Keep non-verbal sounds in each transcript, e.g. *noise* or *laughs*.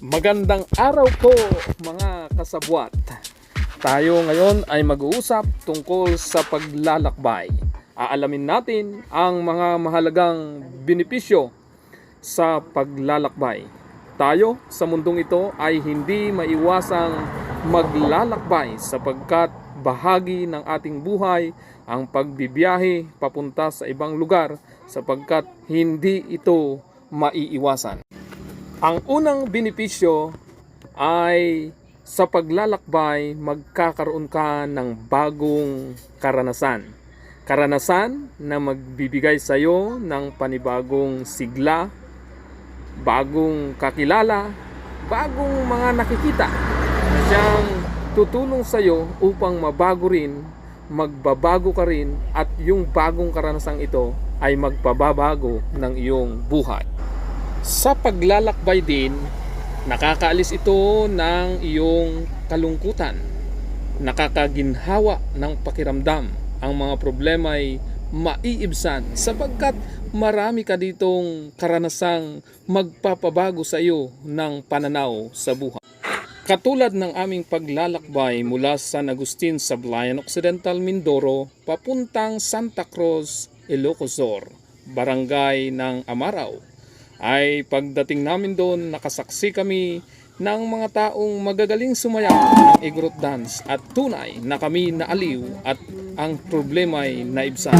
Magandang araw po mga kasabwat. Tayo ngayon ay mag-uusap tungkol sa paglalakbay. Aalamin natin ang mga mahalagang benepisyo sa paglalakbay. Tayo sa mundong ito ay hindi maiwasang maglalakbay sapagkat bahagi ng ating buhay ang pagbibiyahe papunta sa ibang lugar sapagkat hindi ito maiiwasan. Ang unang benepisyo ay sa paglalakbay magkakaroon ka ng bagong karanasan. Karanasan na magbibigay sa iyo ng panibagong sigla, bagong kakilala, bagong mga nakikita na siyang tutulong sa iyo upang mabago rin, magbabago ka rin at yung bagong karanasang ito ay magpababago ng iyong buhay. Sa paglalakbay din, nakakaalis ito ng iyong kalungkutan. Nakakaginhawa ng pakiramdam. Ang mga problema ay maiibsan sapagkat marami ka ditong karanasang magpapabago sa iyo ng pananaw sa buhay. Katulad ng aming paglalakbay mula San Agustin sa Blayan Occidental, Mindoro, papuntang Santa Cruz, Ilocosur, barangay ng Amaraw, ay pagdating namin doon nakasaksi kami ng mga taong magagaling sumayaw ng Igorot dance at tunay na kami naaliw at ang problema ay naibsan.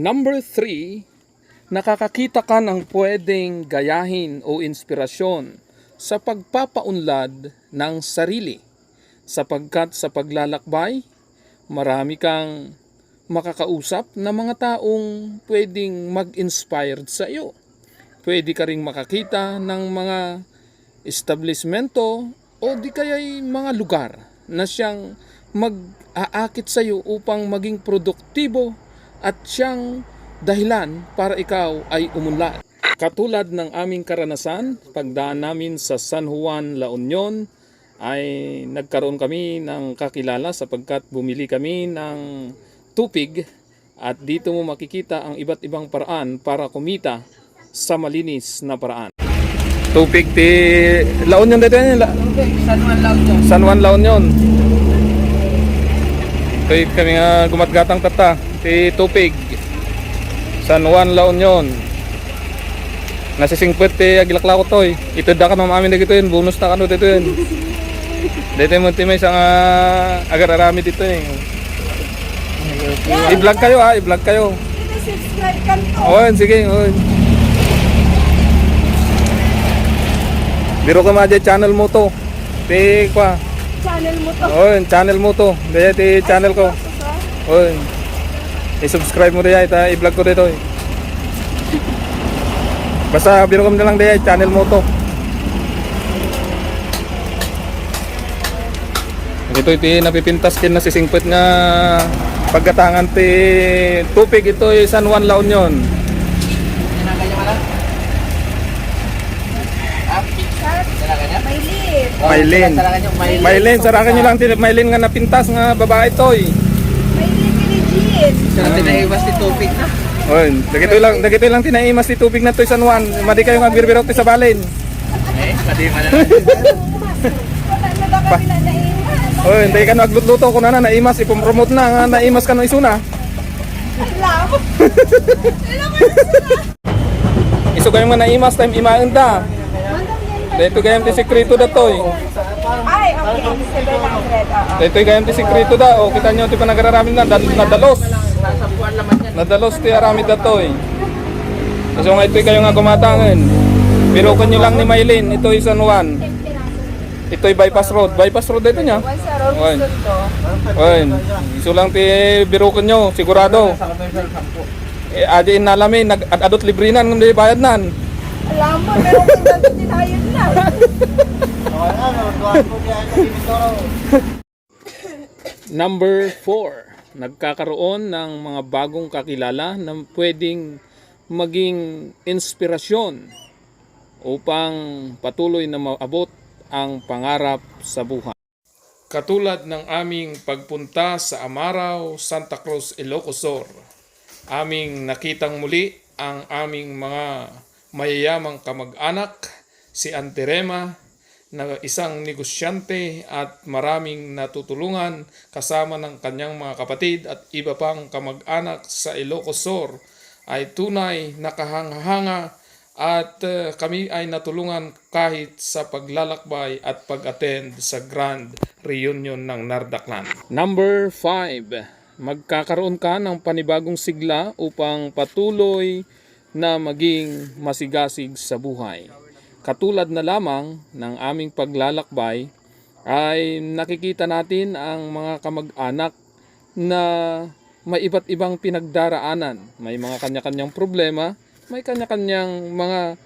Number 3, nakakakita ka ng pwedeng gayahin o inspirasyon sa pagpapaunlad ng sarili. Sapagkat sa paglalakbay, marami kang makakausap na mga taong pwedeng mag-inspired sa iyo. Pwede ka ring makakita ng mga establishmento o di kaya'y mga lugar na siyang mag-aakit sa iyo upang maging produktibo at siyang dahilan para ikaw ay umunlad. Katulad ng aming karanasan, pagdaan namin sa San Juan, La Union, ay nagkaroon kami ng kakilala sapagkat bumili kami ng tupig at dito mo makikita ang iba't ibang paraan para kumita sa malinis na paraan. Tupig ti La Union dito yan, La- San Juan lang to. San Juan La Union. Ito kami nga gumatgatang tata. Ti Tupig. San Juan La Union. Nasi 50 ti agilakla ko toy. Ito da ka mamamin dito yun. Bonus na kano dito yun. Dito mo ti may isang uh, agar-arami dito eh. I-vlog kayo ha, i-vlog kayo. subscribe ka to. Oo, sige. Oo. Biro ka madya channel mo to. Ti kwa. Channel mo to. Oo, channel mo to. Ti channel ko. Oo. I-subscribe mo daya ita i-vlog ko dito. eh. Basta biro ka mo na lang daya channel mo to. Ito iti napipintas kin na sisingpit nga pagkatangan ti tupig ito ay San Juan La Union. Maylin. Maylin. Maylin, sarakan nyo lang Maylin nga napintas nga babae toy. May Siya na tinaiwas ni Tupig na. Oy, dagito lang, dagito lang tinaimas ti tubig na toy San Juan. Madi kayo nga birbirok ti sa balin. Eh, pati man na. Naimas? Oy, hindi ka naglutluto ko na na naimas ipopromote na nga naimas ka no isuna. *laughs* Iso kayo nga naimas time imaen da. Dito gayam ti sekreto da toy. Ay, okay. 700. Oo. Dito gayam ti sekreto da. O kita nyo ti panagararamin na dal- nadalos. Nadalos ti aramid da toy. So nga ito kayo nga gumatangan. Pero nyo lang ni Maylin, ito ay San Juan. Ito ay bypass road. Bypass road dito niya. Oy. Oy, iso lang ti birukan nyo, sigurado. Eh, adi nalamin, nag ad- adot librinan ng di bayad nan. Alam mo, pero kung tinayod na. *laughs* Number 4, nagkakaroon ng mga bagong kakilala na pwedeng maging inspirasyon upang patuloy na maabot ang pangarap sa buhay. Katulad ng aming pagpunta sa Amaraw, Santa Cruz, Ilocos Sur, aming nakitang muli ang aming mga mayayamang kamag-anak, si Antirema, na isang negosyante at maraming natutulungan kasama ng kanyang mga kapatid at iba pang kamag-anak sa Ilocos Sur ay tunay nakahanga at eh, kami ay natulungan kahit sa paglalakbay at pag-attend sa Grand Reunion ng Nardaklan. Number 5. Magkakaroon ka ng panibagong sigla upang patuloy na maging masigasig sa buhay. Katulad na lamang ng aming paglalakbay ay nakikita natin ang mga kamag-anak na may iba't ibang pinagdaraanan. May mga kanya-kanyang problema, may kanya-kanyang mga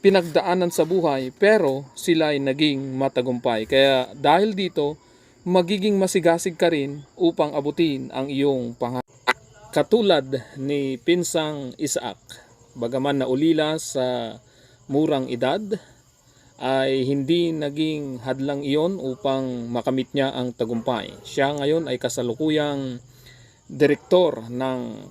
pinagdaanan sa buhay pero sila ay naging matagumpay. Kaya dahil dito, magiging masigasig ka rin upang abutin ang iyong pangarap. Katulad ni Pinsang Isaac, bagaman naulila sa murang edad, ay hindi naging hadlang iyon upang makamit niya ang tagumpay. Siya ngayon ay kasalukuyang direktor ng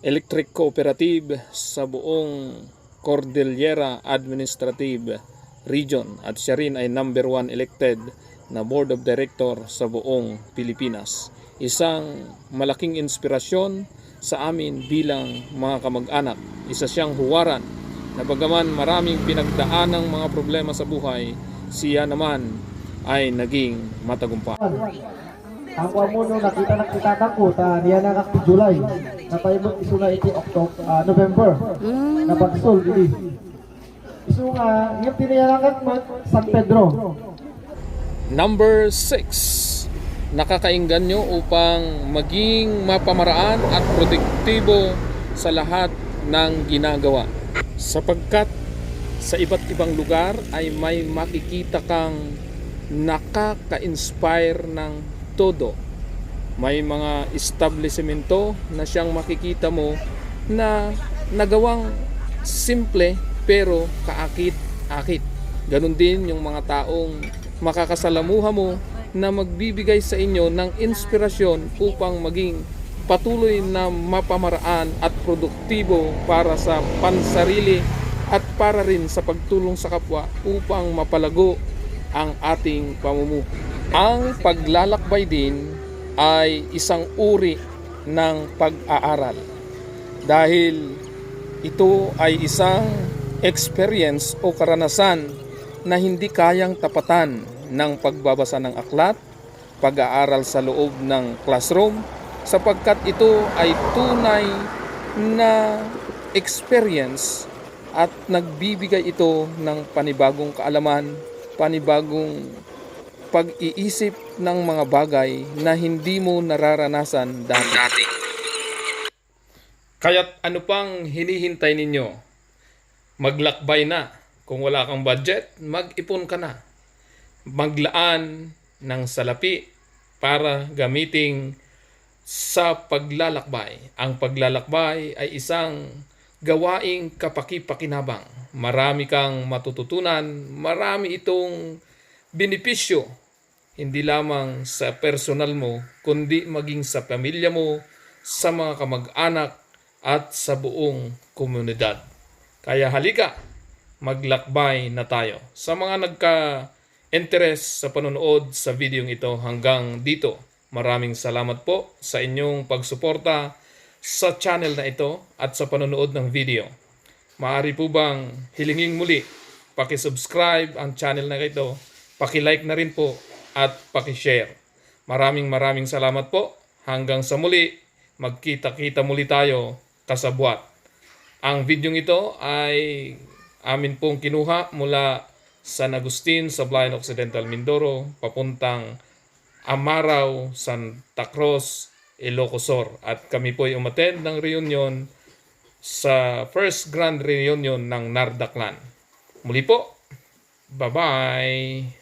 electric cooperative sa buong Cordillera Administrative Region at siya rin ay number one elected na board of director sa buong Pilipinas. Isang malaking inspirasyon sa amin bilang mga kamag-anak. Isa siyang huwaran na bagaman maraming pinagdaan ng mga problema sa buhay, siya naman ay naging matagumpay. Ang kwa mo nung nakita na kita ko, ta niya na kak July. Napaibot iso na iti October, ah, November. Napagsol, ini. Iso nga, yung tiniyangan man, San Pedro. Number 6. Nakakainggan nyo upang maging mapamaraan at produktibo sa lahat ng ginagawa. Sapagkat sa iba't ibang lugar ay may makikita kang nakaka-inspire ng todo. May mga establishmento na siyang makikita mo na nagawang simple pero kaakit-akit. Ganon din yung mga taong makakasalamuha mo na magbibigay sa inyo ng inspirasyon upang maging patuloy na mapamaraan at produktibo para sa pansarili at para rin sa pagtulong sa kapwa upang mapalago ang ating pamumuhay. Ang paglalakbay din ay isang uri ng pag-aaral dahil ito ay isang experience o karanasan na hindi kayang tapatan ng pagbabasa ng aklat, pag-aaral sa loob ng classroom, sapagkat ito ay tunay na experience at nagbibigay ito ng panibagong kaalaman, panibagong pag-iisip ng mga bagay na hindi mo nararanasan dati. Kaya't ano pang hinihintay ninyo? Maglakbay na. Kung wala kang budget, mag-ipon ka na. Maglaan ng salapi para gamiting sa paglalakbay. Ang paglalakbay ay isang gawaing kapaki-pakinabang. Marami kang matututunan, marami itong benepisyo hindi lamang sa personal mo, kundi maging sa pamilya mo, sa mga kamag-anak, at sa buong komunidad. Kaya halika, maglakbay na tayo. Sa mga nagka-interest sa panonood sa video ito hanggang dito, maraming salamat po sa inyong pagsuporta sa channel na ito at sa panonood ng video. Maaari po bang hilingin muli, pakisubscribe ang channel na ito, pakilike na rin po at pakishare. Maraming maraming salamat po. Hanggang sa muli, magkita-kita muli tayo kasabwat. Ang video ito ay amin pong kinuha mula San Agustin sa Blayan Occidental Mindoro papuntang Amaraw, Santa Cruz, Ilocos Sur. At kami po ay umattend ng reunion sa first grand reunion ng Nardaklan. Muli po, bye-bye!